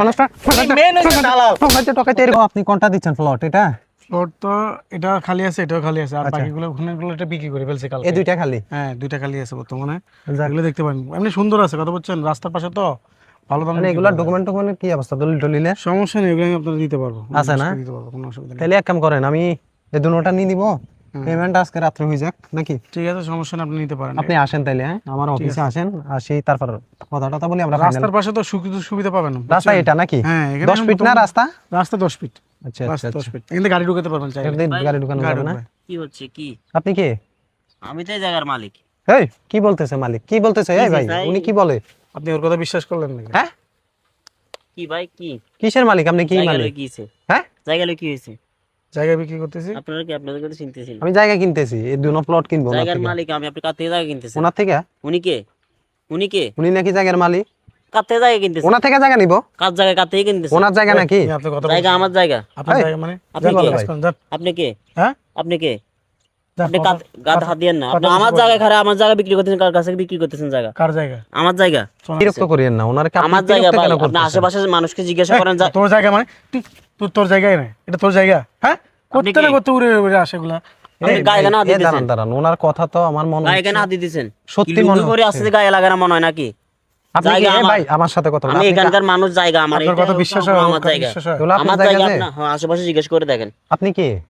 মানুষটা main হচ্ছে দালাল। ঠকাইতে ঠকাইতে এরকম আপনি কোনটা দিচ্ছেন প্লট এটা? প্লট তো এটা খালি আছে এটাও খালি আছে। আর আচ্ছা। বাকিগুলো ওখানে এটা বিক্রি করে ফেলছে কালকে। এই দুইটা খালি? হ্যাঁ দুইটা খালি আছে বর্তমানে। এগুলো দেখতে পারেন। এমনি সুন্দর আছে কথা বলছেন? রাস্তার পাশে তো ভালো দাম মানে এগুলা ডকুমেন্ট টকুমেন্ট কি অবস্থা? দলিল টলিলে সমস্যা নেই এগুলো আমি আপনারা দিতে পারব। আছে না? দিতে পারব কোনো অসুবিধা নেই। তাহলে এক কাম করেন আমি এই দুটোটা নিয়ে দিব পেমেন্ট আজকে রাত্রে হয়ে যাক নাকি? ঠিক আছে সমস্যা নেই আপনি নিতে পারেন। আপনি আসেন তাইলে হ্যাঁ? আমার অফিসে আসেন আসি তারপর কথা টথা বলি আমরা রাস্তার পাশে তো সুবিধা সুবিধা পাবেন রাস্তা এটা নাকি? হ্যাঁ এখানে দশ ফিট না রাস্তা? রাস্তা দশ ফিট আচ্ছা আচ্ছা দশ ফিট এখানে গাড়ি ঢুকাতে পারবেন এটা গাড়ি ঢুকানো যাবে না? কি হচ্ছে কি? আপনি কে? আমি তো এই জায়গার মালিক। এই কি বলতেছে মালিক? কি বলতেছে? এই ভাই? উনি কি বলে? আপনি ওর কথা বিশ্বাস করলেন নাকি? হ্যাঁ? কি ভাই কি? কিসের মালিক? আপনি কি মালিক? হ্যাঁ? জায়গা লই কি হয়েছে? জায়গা বিক্রি করতেছি। আপনারা কি আপনাদের কথা চিনতেছেন? আমি জায়গা কিনতেছি এই দুনো প্লট কিনবো জায়গার মালিক আমি আপনি কার থেকে জায়গা কিনতেছেন? ওনার থেকে? উনি কে? উনি কে? উনি নাকি জায়গার মালিক? কার থেকে জায়গা কিনতেছেন? ওনার থেকে জায়গা নিব। কার জায়গা কার থেকে কিনতেছেন? ওনার জায়গা নাকি? আপনি কথা জায়গা আমার জায়গা। আপনার জায়গা মানে? আপনি কে? কাজ করেন, যান। আপনি কে? হ্যাঁ? আপনি কে? আপনি গাদ হাত দিয়েন না। আপনি আমার জায়গা? খারাপ আমার জায়গা বিক্রি করতেছেন কার কাছে বিক্রি করতেছেন জায়গা? কার জায়গা? আমার জায়গা। বিরক্ত করিয়েন না ওনার আমার জায়গা আপনি আশেপাশে মানুষকে জিজ্ঞাসা করেন তোর জায়গা মানে? তুই তোর তোর জায়গায় নাই এটা তোর জায়গা? হ্যাঁ? করতে না করতে উড়ে উড়ে আসে এগুলা। দাঁড়ান দাঁড়ান ওনার কথা তো আমার মনে গায়ে কেন হাত দিতেছেন। সত্যি মনে করে গায়ে লাগানো মনে হয় নাকি? আমার। ভাই আমার সাথে কথা আমি এখানকার মানুষ জায়গা আমার। কথা বিশ্বাস আমার জায়গা। হয়। জায়গা হ্যাঁ, আশেপাশে জিজ্ঞেস করে দেখেন। আপনি কে?